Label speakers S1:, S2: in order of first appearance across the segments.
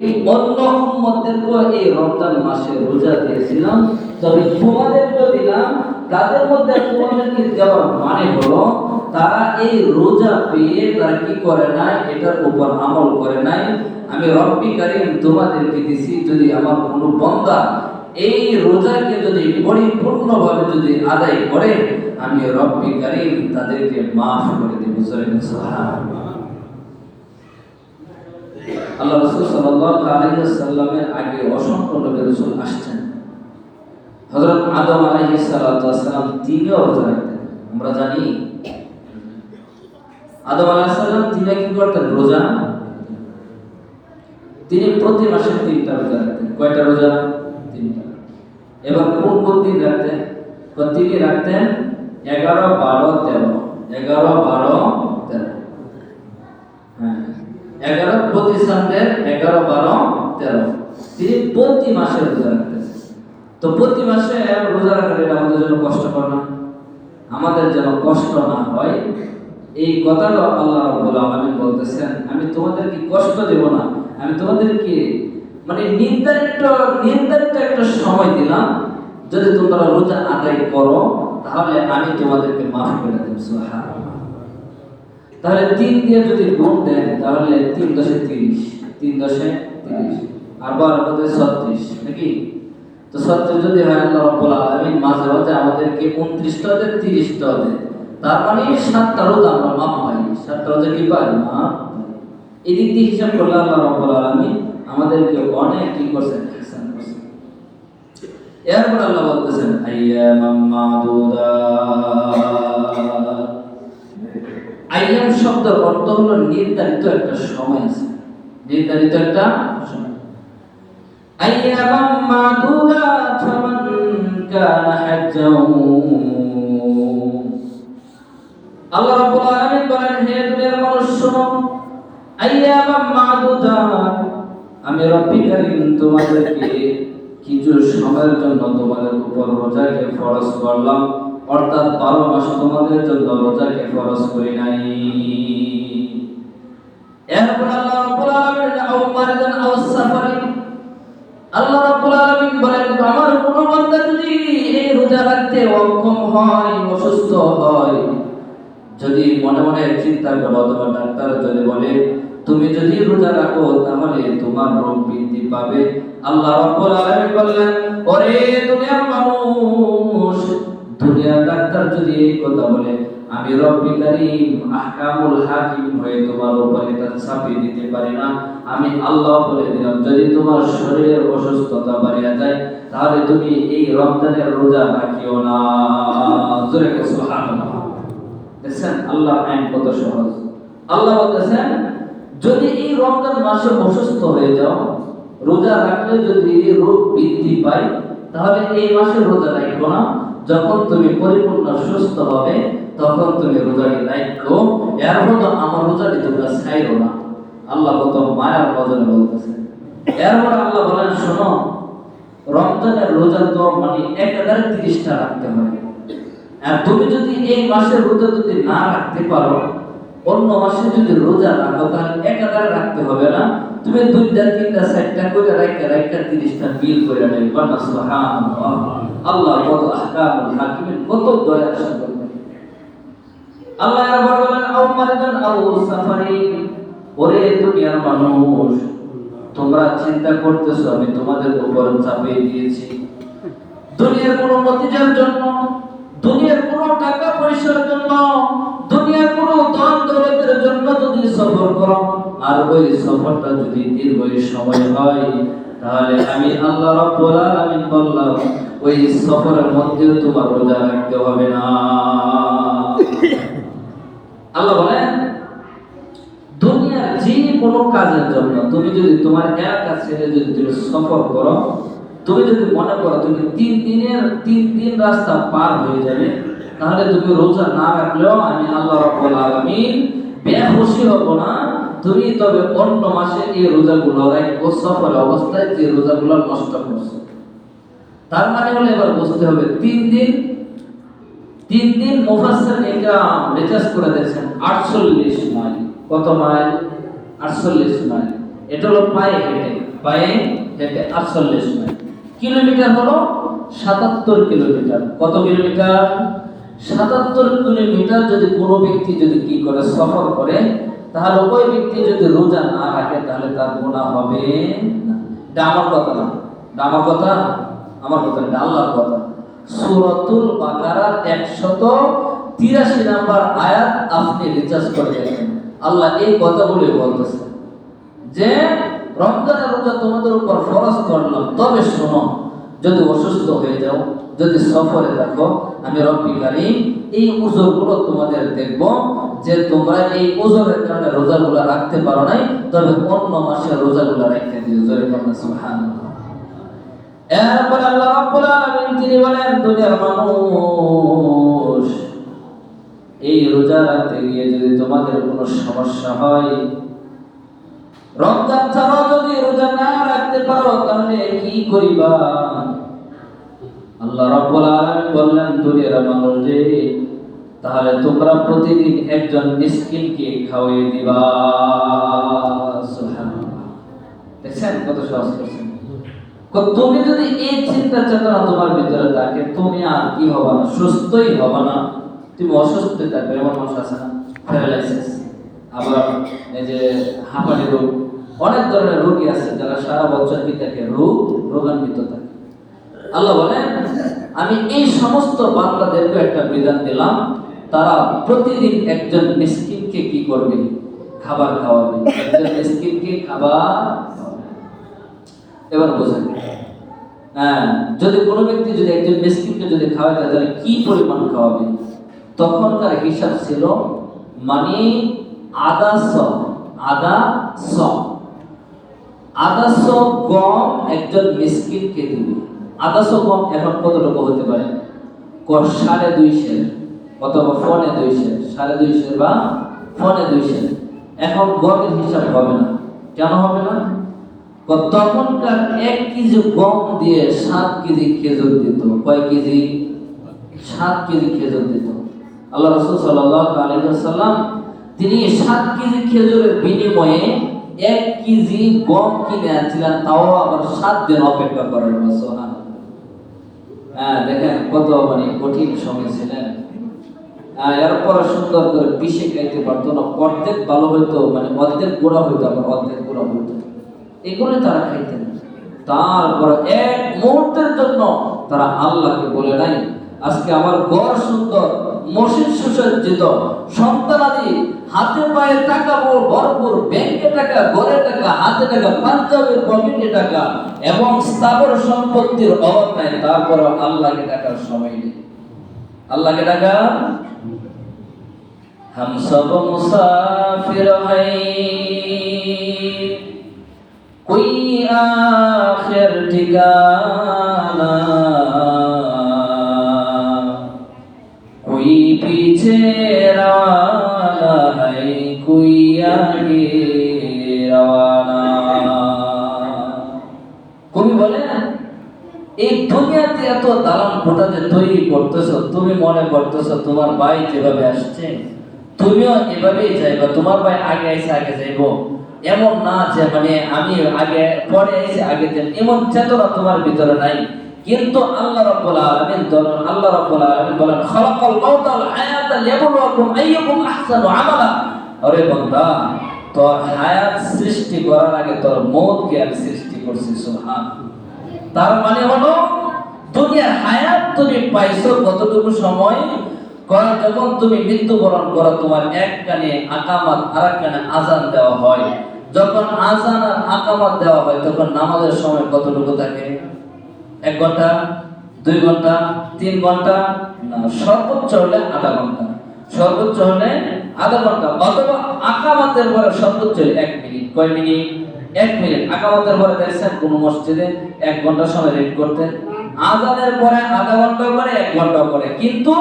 S1: অন্য উম্মতদেরকে এই রমজান মাসে রোজা দিয়েছিলাম। তবে তোমাদেরকে দিলাম। তাদের মধ্যে তোমাদেরকে দেওয়ার মানে হলো, তারা এই রোজা পেয়ে তারা কি করে নাই? এটার উপর আমল করে নাই। আমি রব্বি কারিম তোমাদেরকে দিছি যদি আমার কোনো বন্দা এই রোজাকে যদি পরিপূর্ণভাবে যদি আদায় করে, আমি রব্বি কারিম তাদেরকে মাফ করে দেব। আল্লাহ রসুল আগে অসংখ্য নবী রসুল আসছেন। আদম আমরা জানি। আদম তিনি কি করতেন? রোজা। তিনি প্রতি মাসে তিনটা রোজা রাখতেন। কয়টা রোজা? তিনটা। এবার কোন কোন দিন রাখতেন? তিনি রাখতেন? এগারো, বারো, তেরো। এগারো, বারো এগারো প্রতি সন্ধ্যের এগারো, বারো, তেরো। তিনি প্রতি মাসে রোজা রাখতেন। তো প্রতি মাসে রোজা রাখাটা এটা আমাদের জন্য কষ্টকর না। আমাদের যেন কষ্ট না হয়। এই কথাটা আল্লাহ রাব্বুল আলামিন বলতেছেন, আমি তোমাদেরকে কষ্ট দেব না। আমি তোমাদেরকে মানে নির্ধারিত নির্ধারিত একটা সময় দিলাম। যদি তোমরা রোজা আদায় করো, তাহলে আমি তোমাদেরকে মাফ করে দেব, সুবহানাল্লাহ। তাহলে তিন দিয়ে যদি গুণ দেন, তাহলে তিন দশে তিরিশ, তিন দশে তিরিশ আর বারো মধ্যে ছত্রিশ, নাকি? তো ছত্রিশ যদি হয়, আল্লাহ রব্বুল আলামিন মাঝে মাঝে আমাদেরকে উনত্রিশটা দেন তিরিশটা দেন। তার মানে সাতটা রোজ আমরা মাপ পাই। সাতটা রোজে কি পাই? মাপ এই দিক দিয়ে হিসাব করলে আল্লাহ রব্বুল আলামিন আমাদেরকে অনেক কি করছেন? করছেন। এরপর আল্লাহ বলতেছেন, আইয়ামাম মাদুদা আইয়াম শব্দের অর্থ হলো নির্ধারিত একটা সময় আছে। নির্ধারিত একটা সময়। আইয়ামাম মাদুদাত ফামান কানা আল্লাহ রাব্বুল আলামিন বলেন, হে দুনিয়ার মানুষ, শোনো। আইয়ামাম মাদুদাত আমি রব্বি তোমাদেরকে কিছু সময়ের জন্য তোমাদের উপর রোজাকে ফরজ করলাম। অর্থাৎ বারো মাস তোমাদের জন্য রোজাকে ফরজ করি নাই। আল্লাহ রাব্বুল আলামিন আও মারিদান আও সাফারি আল্লাহ রাব্বুল আলামিন বলেন আমার কোন বান্দা যদি এই রোজা রাখতে অক্ষম হয়, অসুস্থ হয়, যদি মনে মনে চিন্তা করো অথবা ডাক্তার যদি বলে, তুমি যদি রোজা রাখো, তাহলে তোমার রোগ বৃদ্ধি পাবে। আল্লাহ রাব্বুল আলামিন বললেন, ওরে দুনিয়ার মানুষ দুনিয়ার ডাক্তার যদি এই কথা বলে, আমি রব্বি আহকামুল হাকিম হয়ে তোমার দিতে পারি না। আমি আল্লাহ বলে দিলাম, যদি তোমার শরীরের অসুস্থতা বাড়িয়া যায়, তাহলে তুমি এই রমজানের রোজা রাখিও না। জোরে দেখছেন আইন কত সহজ। আল্লাহ বলতেছেন, যদি এই রমজান মাসে অসুস্থ হয়ে যাও, রোজা রাখলে যদি রোগ বৃদ্ধি পায়, তাহলে এই মাসে রোজা রাখব না। যখন তুমি পরিপূর্ণ সুস্থ হবে, তখন তুমি রোজাটি রাখো এর মতো আমার রোজাটি তোমরা ছাইরো না। আল্লাহ কত মায়ার বদলে বলতেছে। এরপর আল্লাহ বলেন, শোনো, রমজানের রোজার তো মানে একাধারে তিরিশটা রাখতে হয়। আর তুমি যদি এই মাসের রোজা যদি না রাখতে পারো অন্য মাসে যদি রোজা রাখো তাহলে একাধারে রাখতে হবে না। তুমি দুইটা, তিনটা, চারটা করে রাখতে রাখতে তিরিশটা বিল করে আল্লাহ কত হাকিমের কত সাগর আল্লাহ সাফারি। ওরে দুনিয়ার মানুষ, তোমরা চিন্তা করতেছো, আমি তোমাদের উপর চাপিয়ে দিয়েছি। দুনিয়ার কোনো নতিজার জন্য, দুনিয়ার কোনো টাকা পয়সার জন্য দৌলতের জন্য যদি সফর করো, আর ওই সফরটা যদি দীর্ঘ সময় হয়, তাহলে আমি আল্লাহ রাব্বুল আলামিন বললাম, ওই সফরের মধ্যেও তোমার রোজা রাখতে হবে না। আল্লাহ বলেন, দুনিয়ার যে কোনো কাজের জন্য তুমি যদি তোমার ছেড়ে যদি তুমি সফর করো, তুমি যদি মনে করো তুমি তিন দিনের, তিন দিন রাস্তা পার হয়ে যাবে, তাহলে তুমি রোজা না রাখলেও আমি আল্লাহ রাব্বুল আলামিন বেখুশি হব না, তুমি তবে অন্য মাসে এই রোজাগুলো রাখব অবস্থায় যে রোজাগুলো নষ্ট তার মানে হলো এবার বুঝতে হবে, তিন দিন তিন দিন রিসার্চ করে দেখছেন 48 মাইল। কত মাইল? 48 মাইল। এটা হলো পায়ে হেঁটে পায়ে হেঁটে আটচল্লিশ মাইল। কিলোমিটার হলো সাতাত্তর কিলোমিটার। কত কিলোমিটার? সাতাত্তর কিলোমিটার যদি কোনো ব্যক্তি যদি কি করে সফর করে, তাহলে ওই ব্যক্তি যদি রোজা না রাখে, তাহলে তার গুণা হবে না। আমার কথা না। আমার কথা? আমার কথা আল্লাহর কথা। সুরতুল বাকারার একশত তিরাশি নাম্বার আয়াত আপনি রিচার্জ করে আল্লাহ এই কথাগুলি বলতেছে যে, রমজানের রোজা তোমাদের উপর ফরজ করলাম। তবে শোনো, যদি অসুস্থ হয়ে যাও যদি সফরে থাকো আমি রব্বি কারিম এই উজোরগুলো তোমাদের দেখব যে তোমরা এই উজোরের কারণে রোজাগুলো রাখতে পারো নাই, তবে অন্য মাসে রোজাগুলো রাখতে দিও। জোরে আল্লাহ রাব্বুল আলামিন তিনি বলেন, দুনিয়ার মানুষ এই রোজা রাখতে গিয়ে যদি তোমাদের কোনো সমস্যা হয়, রমজান ছাড়াও যদি রোজা না রাখতে পারো, তাহলে কি করিবা? আল্লাহ রাব্বুল আলামিন বললেন, দুনিয়ার মানুষ যে, তাহলে তোমরা প্রতিদিন একজন মিসকিনকে খাওয়িয়ে দিবা। সুবহানাল্লাহ। কত সহজ তুমি যদি এই চিন্তা চেতনা তোমার ভিতরে থাকে, তুমি আর কি হবে না, সুস্থই হবে না। তুমি অসুস্থ থাকবে, এমন মানুষ আছে না? প্যারালাইসিস আবার এই যে হাঁপানি রোগ। অনেক ধরনের রোগী আছে যারা সারা বছর কি থাকে রোগ, রোগান্বিত থাকে। আল্লাহ বলেন আমি এই সমস্ত বান্দাদেরকে একটা বিধান দিলাম, তারা প্রতিদিন একজন মিসকিনকে কি করবে? খাবার খাওয়াবে। একজন মিসকিনকে খাবার এবার বোঝেন। হ্যাঁ যদি কোনো ব্যক্তি যদি একজন মিসকিনকে যদি খাওয়ায়, তাহলে কি পরিমাণ খাওয়াবে? তখনকার হিসাব ছিল মানে আদা স আদা স আদা স গম একজন মিসকিনকে দিবে। আদা স গম এখন কতটুকু হতে পারে? সাড়ে দুই সের, অথবা ফোনে দুই সের, সাড়ে দুই সের বা ফোনে দুই সের। এখন গমের হিসাব হবে না। কেন হবে না? তখনকার এক কেজি গম দিয়ে সাত কেজি খেজুর দিত। কয় কেজি? সাত কেজি খেজুর দিত। আল্লাহ রসুল সাল্লাহ আলহাম তিনি সাত কেজি খেজুরের বিনিময়ে এক কেজি গম কিনে আনছিলেন। তাও আবার সাত দিন অপেক্ষা করার সোহান দেখেন কত মানে কঠিন সময় ছিলেন। হ্যাঁ, এরপর সুন্দর করে পিষে খাইতে পারতো না অর্ধেক ভালো হইতো মানে অর্ধেক গোড়া হইতো আবার অর্ধেক গোড়া হইতো। এগুলো তারা খাইতেন। তারপর এক মুহূর্তের জন্য তারা আল্লাহকে বলে নাই আজকে আমার ঘর সুন্দর। মসজিদ সুসজ্জিত। সন্তানাদি, হাতে পায়ে টাকা ভরপুর ব্যাংকে টাকা, ঘরে টাকা, হাতে টাকা, পাঞ্জাবের পকেটে টাকা এবং স্থাবর সম্পত্তির অভাব নাই তারপরে আল্লাহকে টাকার সময় নেই। আল্লাহকে টাকা হাম সব মুসাফির হাই কোই আখের ঠিকানা এত দালান কোটা যে তৈরি করতেছো? তুমি মনে করতেছো তোমার ভাই যেভাবে আসছে, তুমিও এভাবেই যাইবা, তোমার ভাই আগে আইসে আগে যাইবো। এমন না যে মানে আমি আগে, পরে আইসে আগে যাই, এমন চেতনা তোমার ভিতরে নাই। কিন্তু আল্লাহ রাব্বুল আলামিন ধরুন, আল্লাহ রাব্বুল আলামিন বলেন, খালাকাল মাউতা ওয়াল হায়াতা লিয়াবলুয়াকুম আইয়ুকুম আহসানু আমালা। আরে বান্দা, তোর হায়াত সৃষ্টি করার আগে তোর মৌতকে আমি সৃষ্টি করছি সুবহান তার মানে হলো দুনিয়ার হায়াত তুমি পাইছো কতটুকু সময়? কারণ যখন তুমি মৃত্যুবরণ করো, তোমার এক কানে আকামাত আর এক কানে আজান দেওয়া হয়। যখন আজান আর আকামাত দেওয়া হয়, তখন নামাজের সময় কতটুকু থাকে? এক ঘণ্টা, দুই ঘণ্টা, তিন ঘণ্টা? না, সর্বোচ্চ হলে আধা ঘণ্টা। সর্বোচ্চ হলে আধা ঘণ্টা। অথবা আকামাতের পরে সর্বোচ্চ এক মিনিট। কয় মিনিট? এক মিনিট। আকামাতের পরে দেখছেন কোন মসজিদে এক ঘণ্টা সময় রেড করতে আজানের পরে, আধা ঘণ্টা করে এক ঘণ্টা করে কিন্তু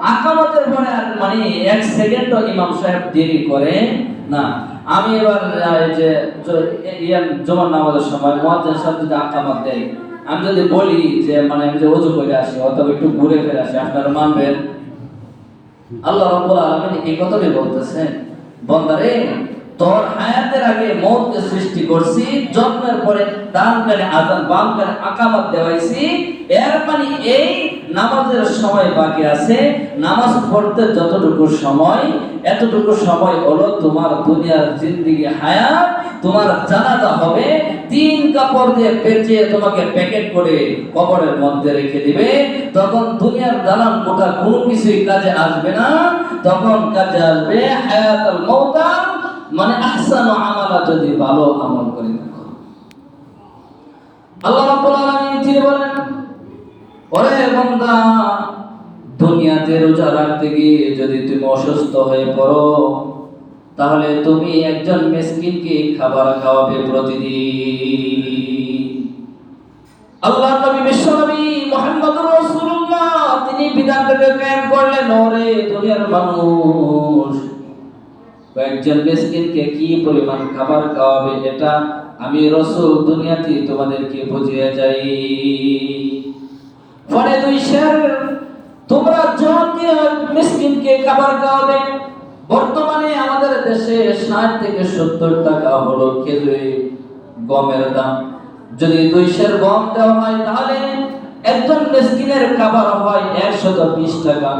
S1: আকামাতের পরে আর মানে এক সেকেন্ডও ইমাম সাহেব দেরি করে না। আমি এবার যে জ- ইয়ার নামাজের সময় মহাজন সাহেব যদি আকামাত দেয়, আমি যদি বলি যে মানে আমি যে অজু করে আসি অথবা একটু ঘুরে ফিরে আসি, আপনারা মানবেন? আল্লাহ রাব্বুল আলামিন এই কথাটাই বলতেছেন, বন্দারে তোর হায়াতের আগে মৌতকে সৃষ্টি করছি, জন্মের পরে ডান কানে আজান বাম কানে আকামাত দেওয়াইছি। এর মানে এই নামাজের সময় বাকি আছে। নামাজ পড়তে যতটুকু সময়, এতটুকু সময় হলো তোমার দুনিয়ার জিন্দিগি হায়াত, তোমার জানাজা হবে। তিন কাপড় দিয়ে পেঁচিয়ে তোমাকে প্যাকেট করে কবরের মধ্যে রেখে দিবে। তখন দুনিয়ার দালান গোটা কোনো কিছুই কাজে আসবে না। তখন কাজে আসবে হায়াতুল মৌতা মানে আহসানু আমালা যদি ভালো আমল করে আল্লাহ রাব্বুল আলামিন তিনি বলেন, ওরে বান্দা, দুনিয়াতে রোজা রাখতে গিয়ে যদি তুমি অসুস্থ হয়ে পড়ো, তাহলে তুমি একজন মিসকিনকে খাবার খাওয়াবে প্রতিদিন। আল্লাহ নবী বিশ্বনবী মুহাম্মদুর রাসূলুল্লাহ, তিনি বিধানটাকে কায়েম করলেন, ওরে দুনিয়ার মানুষ কয়েকজন মিসকিনকে কি পরিমাণ খাবার খাওয়াবে এটা আমি রসুল দুনিয়াতে তোমাদেরকে বুঝিয়ে যাই। ফলে দুই শের তোমরা জন দিয়ে মিসকিনকে খাবার খাওয়াবে। বর্তমানে আমাদের দেশে ষাট থেকে সত্তর টাকা হলো খেজুরে গমের দাম। যদি দুই শের গম দেওয়া হয়, তাহলে একজন মিসকিনের খাবার হয় একশত বিশ টাকা।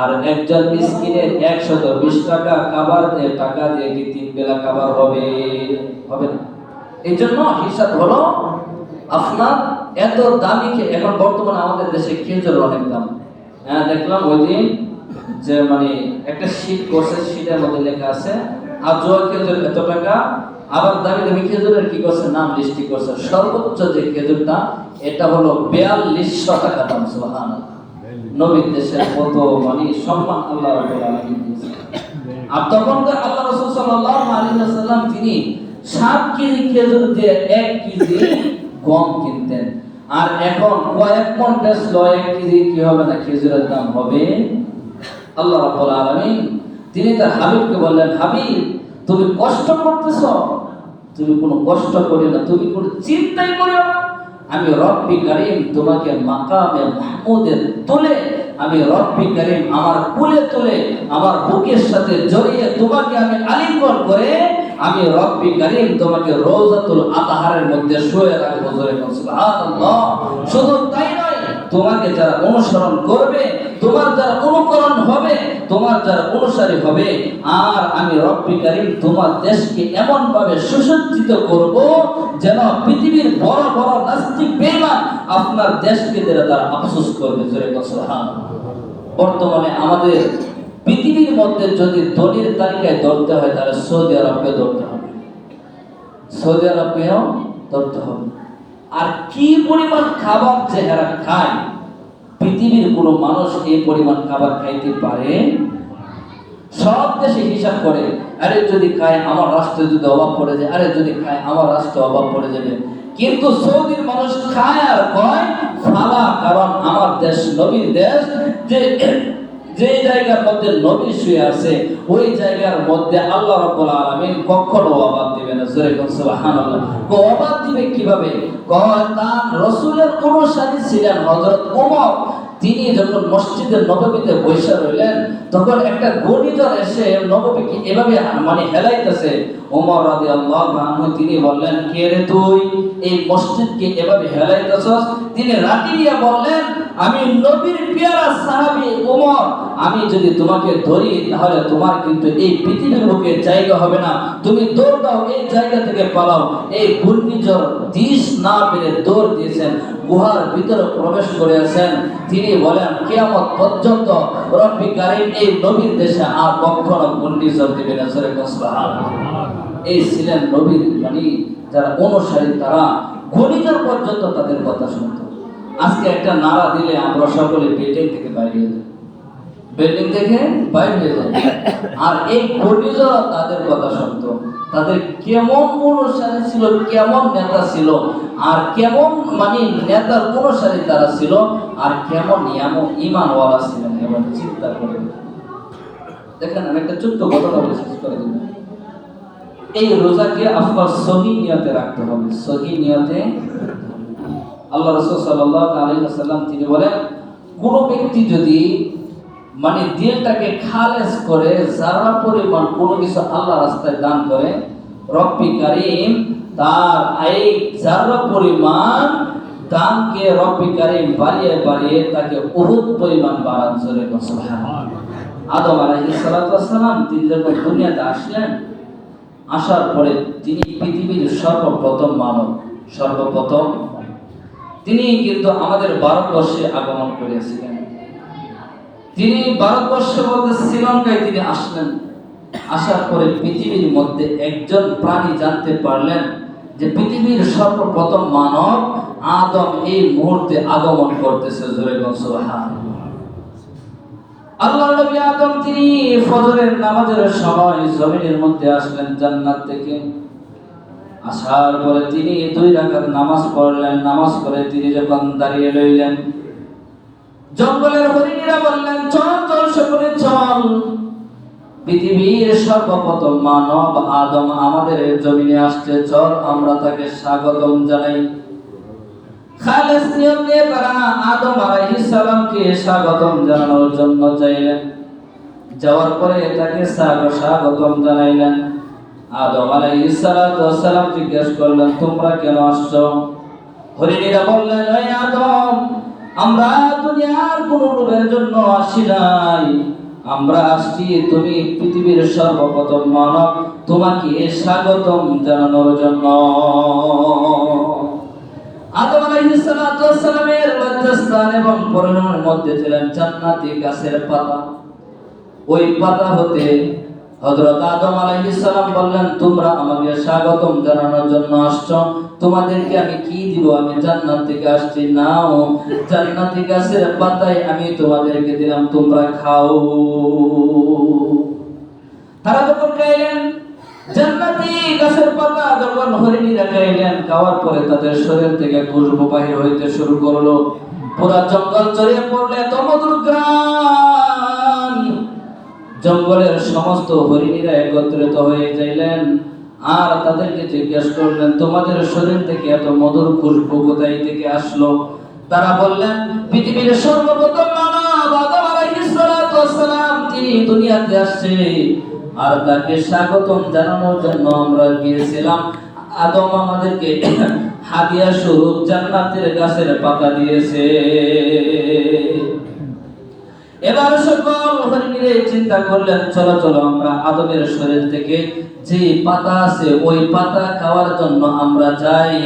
S1: আর একজন মিসকিনের একশত বিশ টাকা খাবার টাকা দিয়ে কি তিন বেলা খাবার হবে? হবে না। এই জন্য হিসাব হলো, আপনার এত দামি এখন বর্তমানে আমাদের দেশে খেজুর অনেক দাম। হ্যাঁ দেখলাম ওই দিন যে মানে একটা শীত করছে শীতের মধ্যে লেখা আছে আর জোয়ার খেজুর এত টাকা, আবার দামি দামি খেজুরের কি করছে? নাম লিস্টি করছে? সর্বোচ্চ যে খেজুরটা, এটা হলো বিয়াল্লিশশো টাকা দাম সুবহান নবীর দেশের মানে সম্মান আল্লাহ রাব্বুল আলামিন আল্লাহ রাসূল সাল্লাল্লাহু আলাইহি তিনি 7 কেজি খেজুর দিয়ে 1 কেজি গম কিনতেন। আর এখন কয়েক মন বেচলো 1 কেজি, কি হবে না? খেজুরের দাম হবে। আল্লাহ রাব্বুল আলামিন তিনি তার হাবিবকে বললেন, হাবিব, তুমি কষ্ট করতেছ? তুমি কোনো কষ্ট করি না, তুমি কোনো চিন্তাই করিও না। আমি রব্বি করিম তোমাকে মাকামে মাহমুদের তুলে, আমি রব্বি করিম আমার কুলে তুলে, আমার বুকের সাথে জড়িয়ে তোমাকে আমি আলিঙ্গন করে, আমি রব্বি করিম তোমাকে রোজাতুল আতাহারের মধ্যে শুয়ে রাখব। জোরে সুবহানাল্লাহ। শুধু তাই নয় তোমাকে যারা অনুসরণ করবে, তোমার যারা অনুকরণ হবে, তোমার যারা অনুসারী হবে, আর আমি রব্বি তোমার দেশকে এমন ভাবে সুসজ্জিত করব যেন পৃথিবীর বড় বড় নাস্তিক বেঈমান আপনার দেশকে যারা তারা আফসোস করবে। জোরে সুবহানাল্লাহ। বর্তমানে আমাদের পৃথিবীর মধ্যে যদি ধনির তালিকায় ধরতে হয়, তাহলে সৌদি আরবকে ধরতে হবে। সৌদি আরবকেও ধরতে হবে। আর কি পরিমাণ খাবার চেহারা খায়? পৃথিবীর কোনো মানুষ এই পরিমাণ খাবার খাইতে পারে? সব দেশে হিসাব করে, আরে যদি খায় আমার রাষ্ট্রে যদি অভাব পড়ে যায়, আরে যদি খায় আমার রাষ্ট্রে অভাব পড়ে যাবে। কিন্তু সৌদির মানুষ খায় আর কয়, ফালা, কারণ আমার দেশ নবীর দেশ, যে যে জায়গার মধ্যে নবী শুয়ে আছে, ওই জায়গার মধ্যে আল্লাহ রাব্বুল আলামিন কখনো অবাদ দিবে না। জোরে কোন সুবহানাল্লাহ। কো, অবাদ দিবে কীভাবে? কয় তার রাসূলের অনুসারী ছিলেন হযরত ওমর তিনি যখন মসজিদের নববীতে বৈশা রইলেন, তখন একটা গণিতর এসে নববীকে এভাবে মানে হেলাইতেছে। ওমর রাদিয়াল্লাহু আনহু তিনি বললেন, কে রে তুই? এই মসজিদকে এভাবে হেলাইতেছস? তিনি রাতি দিয়া বললেন, আমি নবীর পেয়ারা সাহাবী ওমর। আমি যদি তোমাকে ধরি, তাহলে তোমার কিন্তু এই পৃথিবীর বুকে জায়গা হবে না। তুমি দৌড় দাও, এই জায়গা থেকে পালাও। এই ঘূর্ণিঝড় দিশ না পেরে দৌড় দিয়েছেন। গুহার ভিতরে প্রবেশ করেছেন তিনি বলেন, কিয়ামত পর্যন্ত রব্বি কারিম এই নবীর দেশে আর কখনো দিবে না। সরে এই ছিলেন নবীর মানে যারা অনুসারী, তারা ঘূর্ণিঝড় পর্যন্ত তাদের কথা শুনতো। আজকে একটা নারা দিলে আমরা সকলে বিল্ডিং থেকে বাইরে যাই। বিল্ডিং থেকে বাইরে যায় আর এই ঘূর্ণিঝড় তাদের কথা শুনতো। তাদের কেমন অনুসারী ছিল, কেমন নেতা ছিল, আর কেমন মানে নেতার অনুসারী তারা ছিল, আর কেমন এমন ইমানওয়ালা ছিলেন এবার চিন্তা করে দেখেন। আমি একটা ছোট্ট ঘটনা বলে, শেষ করে দেব এই রোজাকে আপনার সহি নিয়তে রাখতে হবে। সহি নিয়তে আল্লাহ রসুল সাল্লাহ তিনি বলেন, কোন ব্যক্তি যদি মানে দিলটাকে খালেস করে যারা পরিমাণ কোনো কিছু আল্লাহ রাস্তায় দান করে, রব্বি কারিম তার এই যারা পরিমাণ দানকে রব্বি কারিম বাড়িয়ে বাড়িয়ে তাকে বহুত পরিমাণ বাড়ান চলে আদম আলাইহিস সালাম তিনি যখন দুনিয়াতে আসলেন, আসার পরে তিনি পৃথিবীর সর্বপ্রথম মানব, সর্বপ্রথম। তিনি কিন্তু আমাদের ভারতবর্ষে আগমন করেছিলেন। তিনি ভারতবর্ষ বলতে শ্রীলঙ্কায় তিনি আসলেন, আসার পরে পৃথিবীর মধ্যে একজন প্রাণী জানতে পারলেন যে পৃথিবীর সর্বপ্রথম মানব আদম এই মুহূর্তে আগমন করতেছে আল্লাহ নবী আদম তিনি ফজরের নামাজের সময় জমিনের মধ্যে আসলেন জান্নাত থেকে। আসার পরে তিনি দুই রাকাত নামাজ পড়লেন, নামাজ পড়ে তিনি যখন দাঁড়িয়ে রইলেন জঙ্গলের হরিণীরা বললেন, চল চল সকলে চল। পৃথিবীর সর্বপ্রথম মানব আদম আমাদের জমিনে আসছে, চল আমরা তাকে স্বাগতম জানাই। খালেস নিয়ম নিয়ে তারা আদম স্বাগতম জানানোর জন্য চাইলেন। যাওয়ার পরে তাকে স্বাগতম জানাইলেন। আদম আলাইহিস জিজ্ঞেস করলেন, তোমরা কেন আসছো? হরিণীরা বললেন আদম আমরা দুনিয়ার কোন রূপের জন্য আসি নাই। আমরা আসছি তুমি পৃথিবীর সর্বপ্রথম মানব, তোমাকে স্বাগতম জানানোর জন্য। আদম আলাইহিস সালাতু লজ্জাস্থান এবং পরিণামের মধ্যে ছিলেন জান্নাতি গাছের পাতা। ওই পাতা হতে হযরত আদম আলাইহিস সালাম বললেন, তোমরা আমাকে স্বাগতম জানানোর জন্য আসছো। তোমাদেরকে আমি কি দিব? আমি জান্নাত থেকে আসছি। নাও আমি তোমাদেরকে দিলাম, তোমরা খাও। তারা যখন খাইলেন, জান্নাতি গাছের পাতা যখন খাইলেন, খাওয়ার পরে তাদের শরীর থেকে খুশবু বাহির হইতে শুরু করল। পুরা জঙ্গল পড়লে এত মধুর গ্রাম। জঙ্গলের সমস্ত হরিণীরা একত্রিত হয়ে যাইলেন। আর তাদেরকে জিজ্ঞেস করলেন, তোমাদের শরীর থেকে এত মধুর খুশবু কোথায় থেকে আসলো? তারা বললেন, পৃথিবীর সর্বপ্রথম মানব আদম আলাইহিস তিনি দুনিয়াতে আসছে। আর তাকে স্বাগতম জানানোর জন্য আমরা গিয়েছিলাম। আদম আমাদেরকে হাদিয়া স্বরূপ জান্নাতের গাছের পাতা দিয়েছে। এবার সকল হরিণীরে চিন্তা করলেন, চলো চলো, আমরা আদমের শরীর থেকে যে পাতা আছে, ওই পাতা খাওয়ার জন্য আমরা যাই।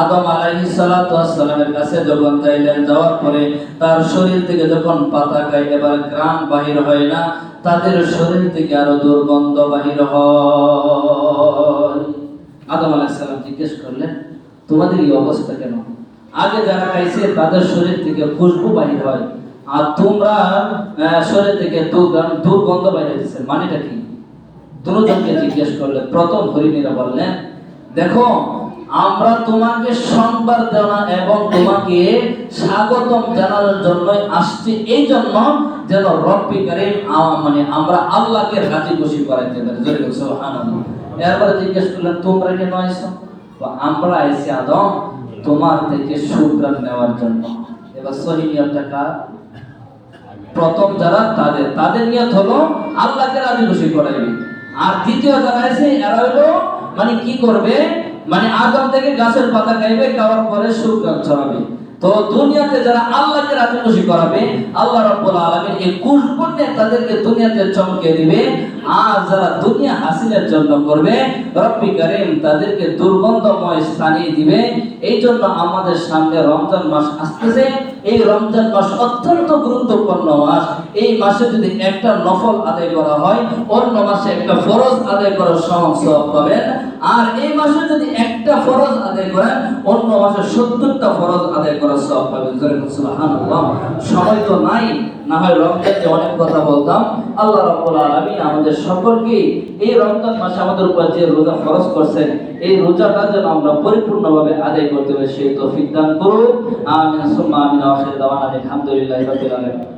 S1: আদম আলাইহিস সালাতু কাছে যখন যাইলেন যাওয়ার পরে তার শরীর থেকে যখন পাতা খাই এবার গ্রাম বাহির হয় না, তাদের শরীর থেকে আরও দুর্গন্ধ বাহির হয়। আদম আলাইহিস সালাম জিজ্ঞেস করলেন, তোমাদের এই অবস্থা কেন? আগে যারা খাইছে, তাদের শরীর থেকে খুশবু বাহির হয়। আর তোমরা শরীর থেকে দুর্গন্ধ বাইরে দিচ্ছে মানেটা কি? দুজনকে জিজ্ঞেস করলে, প্রথম হরিণীরা বললেন, দেখো, আমরা তোমাকে সংবাদ জানা এবং তোমাকে স্বাগতম জানানোর জন্য আসছি। এই জন্য যেন রব্বি কারিম মানে আমরা আল্লাহকে রাজি খুশি করাইতে পারি জোরে এরপরে জিজ্ঞেস করলেন, তোমরা কেন আইছো? আমরা আইছি আদম, তোমার থেকে সুগ্রাম নেওয়ার জন্য। এবার সহি নিয়মটা কার? প্রথম যারা, তাদের তাদের নিয়ত হলো আল্লাহকে রাজি খুশি করাইবে। আর দ্বিতীয় যারা আছে, এরা হলো মানে কি করবে? মানে আদম থেকে গাছের পাতা খাইবে, খাওয়ার পরে সুগ্রাম ছড়াবে। তো দুনিয়াতে যারা আল্লাহকে রাজি খুশি করাবে, আল্লাহ রাব্বুল আলামিন এই কুশ তাদেরকে দুনিয়াতে চমকে দিবে। আর যারা দুনিয়া হাসিলের জন্য করবে, রব্বি কারীম তাদেরকে দুর্গন্ধময় স্থানে দিবে। এই জন্য আমাদের সামনে রমজান মাস আসতেছে। এই রমজান মাস অত্যন্ত গুরুত্বপূর্ণ মাস। এই মাসে যদি একটা নফল আদায় করা হয়, অন্য মাসে একটা ফরজ আদায় করার সমান পাবেন। আর এই মাসে যদি একটা ফরজ আদায় করেন, অন্য মাসে সত্তরটা ফরজ আদায় করার সওয়াব পাবেন। সময় তো নাই। না হয় রমজানে অনেক কথা বলতাম। আল্লাহ রাব্বুল আলামিন আমাদের সকলকে এই রমজান মাসে আমাদের উপর যে রোজা খরচ করছেন, এই রোজাটা যেন আমরা পরিপূর্ণভাবে আদায় করতে পারি, সেই তৌফিক দান করুন। আমিন, সুম্মা আমিন আখির দাওয়ানা আলহামদুলিল্লাহি রাব্বিল আলামিন।